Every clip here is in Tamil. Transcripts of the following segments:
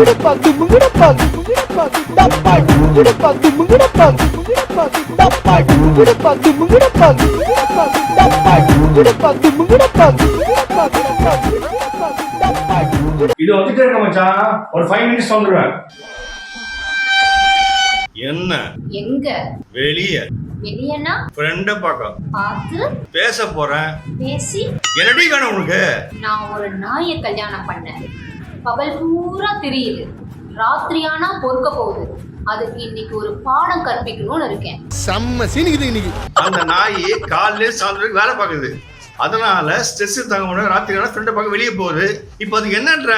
முங்குடப்பா முங்குடப்பா முங்குடப்பா டப்பா முங்குடப்பா முங்குடப்பா முங்குடப்பா டப்பா முங்குடப்பா முங்குடப்பா முங்குடப்பா டப்பா முங்குடப்பா முங்குடப்பா முங்குடப்பா டப்பா இது வந்துட்டே இருக்க மச்சான் ஒரு ஃபைவ் மினிட்ஸ் வந்துடுவேன் என்ன? எங்க? வெளிய. வெளியனா? ஃப்ரெண்ட பார்க்க பார்த்து பேச போறேன். பேசி என்னடி வேணும் உனக்கு? நான் ஒரு நாயை கல்யாணம் பண்ணேன். பகல் பூரா தெரியுது. ராத்திரியானா பொறுக்க போகுது. அதுக்கு இன்னைக்கு ஒரு பாடம் கற்பிக்கணும்னு இருக்கேன். செம்ம சீனிக்குது இன்னைக்கு. அந்த நாய் காலையில சாயந்தரம் வேலை பார்க்குது. அதனால ஸ்ட்ரெஸ் தாங்க முடியாது ராத்திரி ஆனால் ஃப்ரெண்டை பார்க்க வெளியே போகுது. இப்போ அதுக்கு என்னன்ற?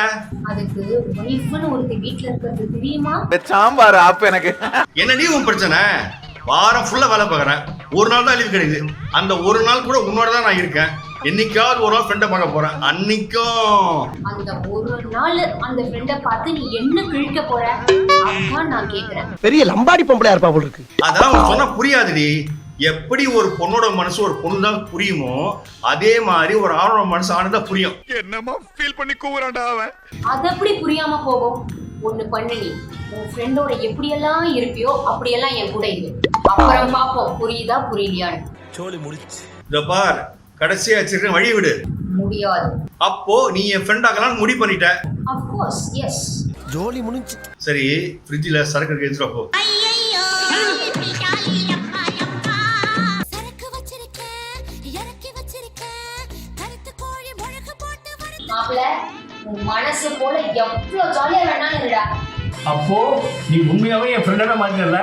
அதுக்கு ஒய்ஃப்னு ஒருத்தி வீட்ல இருக்கிறது தெரியுமா? சாம்பார் ஆப்பு எனக்கு. என்னடி உன் பிரச்சனை? வாரம் ஃபுல்லா வேலை பார்க்குறேன். ஒரு நாள் தான் லீவ் கிடைக்குது. அந்த ஒரு நாள் கூட உன்னோட தான் நான் இருக்கேன். என்னைக்காவது ஒரு நாள் ஃப்ரெண்டை பார்க்க போறேன். அன்னைக்கும். அந்த ஒரு நாள் அந்த ஃப்ரெண்டை பார்த்து நீ என்ன கிழிக்க போற? அதான் நான் கேக்குறேன். பெரிய லம்பாடி பொம்பளையா இருப்பா போல இருக்கு. அதான் சொன்னா புரியாதுடி. எப்படி ஒரு பொண்ணோட மனசு ஒரு பொண்ணு தான் புரியுமோ அதே மாதிரி ஒரு ஆணோட மனசு ஆணுதான் தான் புரியும். என்னமா ஃபீல் பண்ணி கூவுறான்டா அவன். அது எப்படி புரியாம போகும்? ஒண்ணு பண்ணு நீ. உன் ஃப்ரெண்டோட எப்படியெல்லாம் இருப்பியோ அப்படியெல்லாம் என் கூட இரு. அப்புறம் பாப்போம் புரியுதா புரியலையான்னு. இத பார். கடைசியா வச்சிருக்க வழி விடு. முடியாது. அப்போ நீ என் ஃப்ரெண்ட் ஆகலாம் முடிவு பண்ணிட்ட. அஃப்கோர்ஸ் எஸ் ஜோலி முடிஞ்சு. சரி ஃப்ரிட்ஜில் சரக்கு இருக்கு எடுத்துட்டு போ. மனசு போல எவ்வளவு ஜாலியா வேணாலும் இருடா. அப்போ நீ உண்மையாவே என் ஃப்ரெண்டான மாட்டல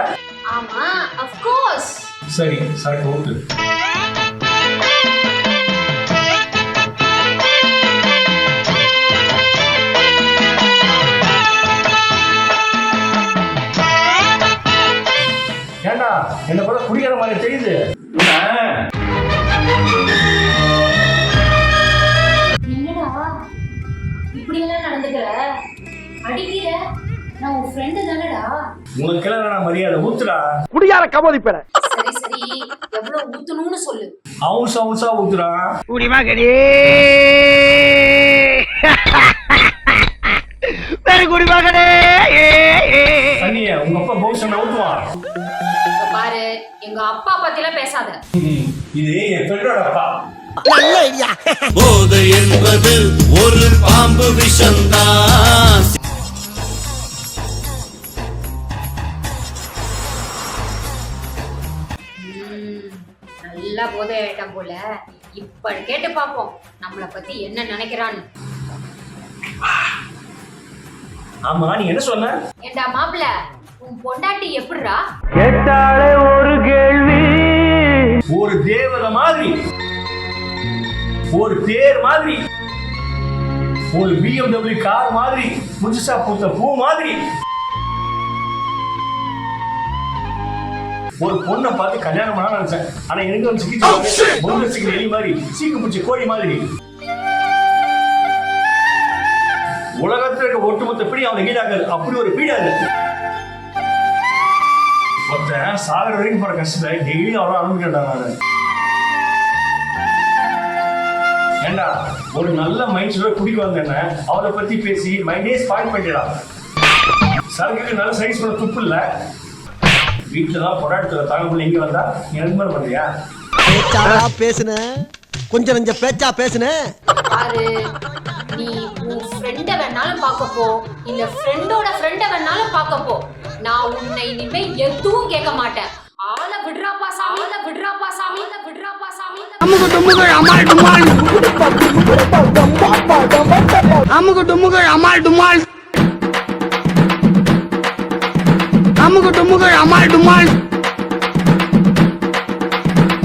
ஆமா அஃப்கோர்ஸ் சரி சரக்கு ஊத்து என்ன கூட குடிக்கிற மாதிரி தெரியுது. என்ன? என்னடா? இப்படி எல்லாம் நடந்துக்கிற? அடிக்கிற? நான் உன் ஃப்ரெண்டு தானடா. உனக்கெல்லாம் நான் மரியாதை? ஊத்துடா. குடியார கமோதி பேர. சரி சரி. எவ்வளவு ஊத்தணும்னு சொல்லு. அவுன்ஸ் அவுன்ஸா ஊத்துடா. குடிமகனே வேறு எங்க அப்பா பத்திலாம் பேசாத. இது என் ஃப்ரெண்டோட அப்பா. நல்ல ஐடியா. போதை என்பது ஒரு பாம்பு விஷம்தான். நல்லா போதை ஆயிட்டான் போல. இப்ப கேட்டு பாப்போம். நம்மள பத்தி என்ன நினைக்கிறான்னு. ஆமா நீ என்ன சொன்ன? ஏண்டா மாப்பிள உன் பொண்டாட்டி எப்படிடா? கேட்டாலே ஒரு கேள்வி. ஒரு தேவதை மாதிரி. ஒரு தேர் மாதிரி. ஒரு பிஎம்டபிள்யூ கார் மாதிரி. புதுசா பூத்த பூ மாதிரி. ஒரு பொண்ணை பார்த்து கல்யாணம் பண்ண நினைச்சேன். ஆனா எனக்கு வந்து சிக்கிச்சு பொண்ணு சிக்கி எலி மாதிரி. சீக்கு பிடிச்ச கோழி மாதிரி. உலகத்துல இருக்க ஒட்டுமொத்த பீடி அவனை ஈடாகாது. அப்படி ஒரு பீடாது ஒருத்தன் சாகர வரைக்கும் போற கஷ்டத்தை டெய்லி அவ்வளோ அனுப்பிட்டேன் நான் ஏண்டா ஒரு நல்ல மைண்ட் செட்டோட குடிக்க வந்தேன்ன அவரை பத்தி பேசி மைண்டே ஸ்பாயில் பண்ணிடா சரக்குக்கு நல்ல சைஸ் பண்ண துப்பு இல்ல. வீட்டுல தான் பொறாட்டத்துல தாங்க முடியல இங்க வந்தா நீ எனக்கு மேல பண்றியா? பேச்சாடா பேசுன. கொஞ்சம் நஞ்ச பேச்சா பேசுன. பாரு நீ உன் ஃப்ரெண்ட வேணாலும் பார்க்க போ இல்ல ஃப்ரெண்டோட ஃப்ரெண்ட வேணாலும் பார்க்க போ நான் உன்னை இனிமே எதுவும் கேட்க மாட்டேன். ஆள விடுறாப்பா சாமி. ஆள விடுறாப்பா சாமி. ஆள விடுறாப்பா சாமி. அமுகு டுமுகள் அமால் டுமால். அமுகு டுமுகள் அமால் டுமால். அமுகு டுமுகள் அமால் டுமால்.